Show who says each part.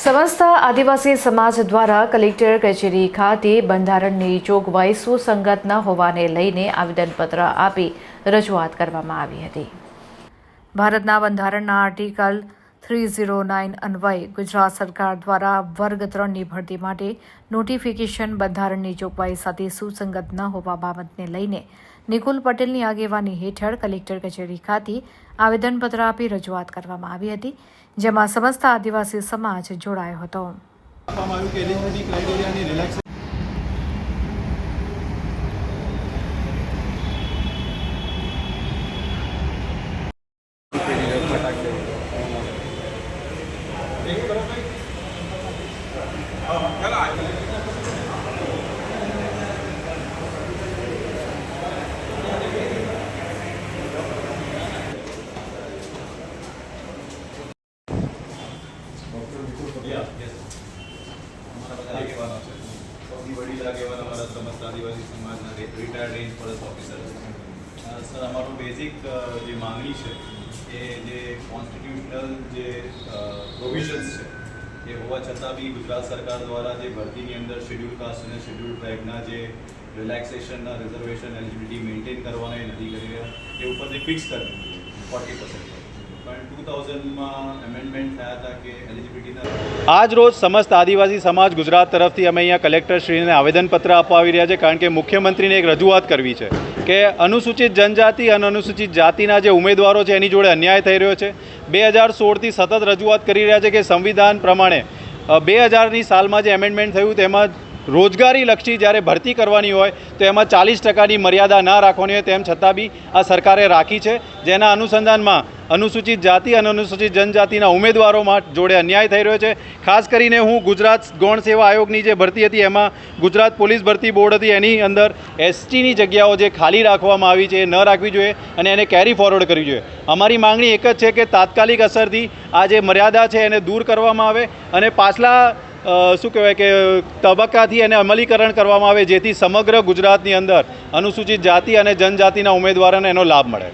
Speaker 1: સમસ્ત આદિવાસી સમાજ દ્વારા કલેક્ટર કચેરી ખાતે બંધારણની જોગવાઈ સુસંગત ન હોવાને લઈને આવેદનપત્ર આપી રજૂઆત કરવામાં આવી હતી. ભારતના બંધારણના આર્ટિકલ થ્રી ઝીરો નાઇન અન્વયે ગુજરાત સરકાર દ્વારા વર્ગ ત્રણની ભરતી માટે નોટિફિકેશન બંધારણની જોગવાઈ સાથે સુસંગત ન હોવા બાબતને લઈને નિકુલ પટેલની આગેવાની હેઠળ કલેક્ટર કચેરી ખાતે આવેદનપત્ર આપી રજૂઆત કરવામાં આવી હતી, જેમાં સમસ્ત આદિવાસી સમાજ જોડાયો હતો
Speaker 2: આપવામાં આવ્યું કે એલિજિબિલિટી ક્રાઇટેરિયાની રિલેક્સ
Speaker 3: આગેવાનો છે સૌથી વડીલ આગેવાન અમારા સમસ્ત આદિવાસી સમાજના retired range forest officer sir અમારું બેઝિક જે માંગણી છે એ જે કોન્સ્ટિટ્યુશનલ જે પ્રોવિઝન્સ છે એ હોવા છતાં બી ગુજરાત સરકાર દ્વારા જે ભરતીની અંદર શેડ્યુલ કાસ્ટ અને શેડ્યુલ ટ્રાઇબના જે રિલેક્સેશનના રિઝર્વેશન એલિજિબિલિટી મેન્ટેન કરવાના એ નથી કરી રહ્યા, એ ઉપરથી ફિક્સ કરી દીધું ફોર્ટી પર્સન્ટ
Speaker 2: આજ રોજ સમસ્ત આદિવાસી સમાજ ગુજરાત તરફથી અમે અહીંયા કલેક્ટરશ્રીને આવેદનપત્ર આપવા આવી રહ્યા છે, કારણ કે મુખ્યમંત્રીને એક રજૂઆત કરવી છે કે અનુસૂચિત જનજાતિ અને અનુસૂચિત જાતિના જે ઉમેદવારો છે, એની જોડે અન્યાય થઈ રહ્યો છે. બે હજાર સોળથી સતત રજૂઆત કરી રહ્યા છે કે સંવિધાન પ્રમાણે બે હજારની સાલમાં જે એમેન્ડમેન્ટ થયું તેમાં રોજગારી લક્ષી જ્યારે ભરતી કરવાની હોય, તો એમાં ચાલીસ ટકાની મર્યાદા ના રાખવાની હોય, તેમ છતાં બી આ સરકારે રાખી છે. જેના અનુસંધાનમાં અનુસૂચિત જાતિ અને અનુસૂચિત જનજાતિના ઉમેદવારોમાં જોડે અન્યાય થઈ રહ્યો છે. ખાસ કરીને હું ગુજરાત ગૌણ સેવા આયોગની જે ભરતી હતી, એમાં ગુજરાત પોલીસ ભરતી બોર્ડ હતી. એની અંદર એસટીની જગ્યાઓ જે ખાલી રાખવામાં આવી છે એ ન રાખવી જોઈએ અને એને કેરી ફોરવર્ડ કરવી જોઈએ. અમારી માંગણી એક જ છે કે તાત્કાલિક અસરથી આ જે મર્યાદા છે એને દૂર કરવામાં આવે અને પાછલા શું કહેવાય કે, તબક્કાથી એને અમલીકરણ કરવામાં આવે, જેથી સમગ્ર ગુજરાતની અંદર અનુસૂચિત જાતિ અને જનજાતિના ઉમેદવારોને એનો લાભ મળે.